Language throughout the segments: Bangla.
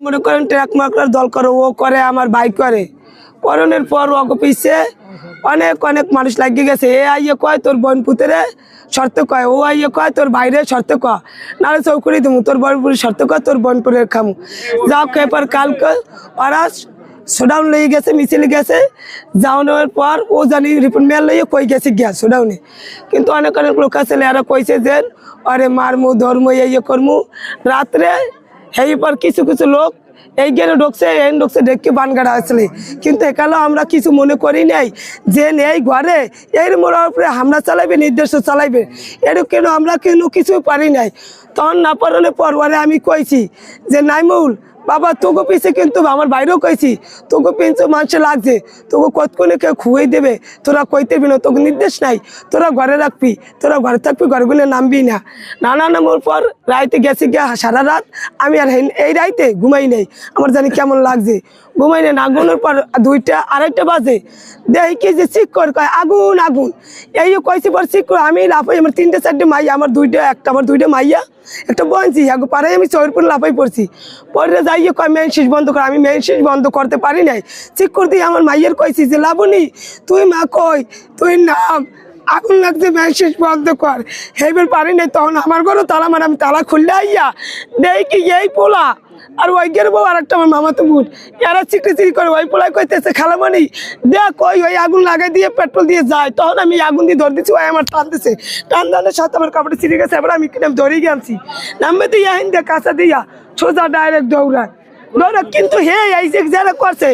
মনে করেন ট্র্যাক মার্কার দল করে, ও করে, আমার বাইক করে। করণের পর ওকে পিছিয়ে অনেক অনেক মানুষ লাগিয়ে গেছে। এ আইয়ে কয়, তোর বোন পুতেরে শর্ত কয়, ও আইয়ে কয়, তোর বাইরে শর্ত ক নাহলে চৌকুড়ি দেবো তোর বোনপুরে শর্ত কয়, তোর বোনপুরের খামু। যাও এবার কালকে ওরা শোডাউন লেগে গেছে, মিছিল গেছে। যাওয়ানোর পর ও জানি রিপোর্ট মেল লইয়ে কই গেছে গিয়া শোডাউনে কিন্তু অনেক অনেক লোক আছে, এরা কইছে যে, আরে মারমু, ধর্মু ইয়ে করমু। রাত্রে এই পর কিছু কিছু লোক এই গেলে ঢুকছে এই ঢুকছে বান গাড়া আসলে কিন্তু এখানেও আমরা কিছু মনে করি নাই যে এই ঘরে এর মোড়ার উপরে হামলা চালাইবে, নির্দেশ চালাইবে। এর কেন আমরা কেন কিছু পারি নাই। তখন না পারলে পরবারে আমি কইছি যে, নাইমুল বাবা, তোকে পিছে কিন্তু আমার বাইরেও কইছি, তোকে পিছু মানুষ লাগছে, তোকে কতক্ষণে কেউ খুঁয়ে দেবে? তোরা কইতে বি তোকে নির্দেশ নাই, তোরা ঘরে রাখবি, তোরা ঘরে থাকবি, ঘরগুলো নামবি না। নানা নামার পর রাইতে গেছি গিয়া সারা রাত, আমি আর এই রাইতে ঘুমাই নেই, আমার জানি কেমন লাগছে। ঘুমাই নেই, আগুনের পর দুইটা, আড়াইটা বাজে। দেখি কি যে চিক করে কয়, আগুন আগুন। এই কইছি পর চিক করে আমি লাফাই, আমার তিনটে, চারটে মাইয়া, আমার দুইটা, একটা, আমার দুইটা মাইয়া, একটা বঞ্চি আগে পারে আমি চৌরপুর লাফাই পড়ছি। পরে যাইয়ে কয় মেন সুইচ বন্ধ কর, আমি মেন সুইচ বন্ধ করতে পারি নাই। ঠিক দিয়ে আমার মাইয়ের কইছি যে লাবনি তুই মা কই? তুই নাম। আগুন লাগছে সুইচ বন্ধ কর। হেবের পারি নাই, তখন আমার ঘরও তালা মানে আমি তালা খুললে আইয়া দেখি এই পোলা? আর ওই গের বউ আর একটা আমার মামা তো বুট এরা চিকটি করে, ওই পোলাই কইতেছে খালামানি দেখ ওই ওই আগুন লাগাই দিয়ে পেট্রোল দিয়ে যায়। তখন আমি আগুন দিয়ে ধরে দিচ্ছি ওই আমার টানতেছে। টান টানের সাথে আমার কাপড়ে ছিঁড়ে গেছে, এবার আমি কিনে ধরে গেছি নামবে দিয়ে আহিন দিয়ে কাঁচা দিয়া, সোজা ডাইরেক্ট দৌড়ায়। দৌড়া কিন্তু হে, এই যে যারা করছে,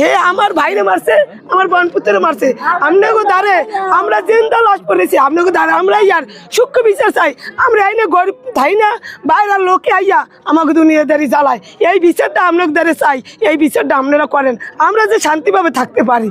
হে, আমার ভাইরে মারছে, আমার বনপুত্রে মারছে আপনাকে দাঁড়ে আমরা জিন্দা লস পড়েছি আপনাকে দাঁড়ে আমরা ইয়ার সূক্ষ্ম বিচার চাই। আমরা আইনে গরিব ভাই না, বাইরের লোকে আইয়া আমাকে দুনিয়া দুনিয়াদারি জ্বালায়। এই বিচারটা আপনাকে দাঁড়িয়ে চাই, এই বিচারটা আপনারা করেন। আমরা যে শান্তিভাবে থাকতে পারি।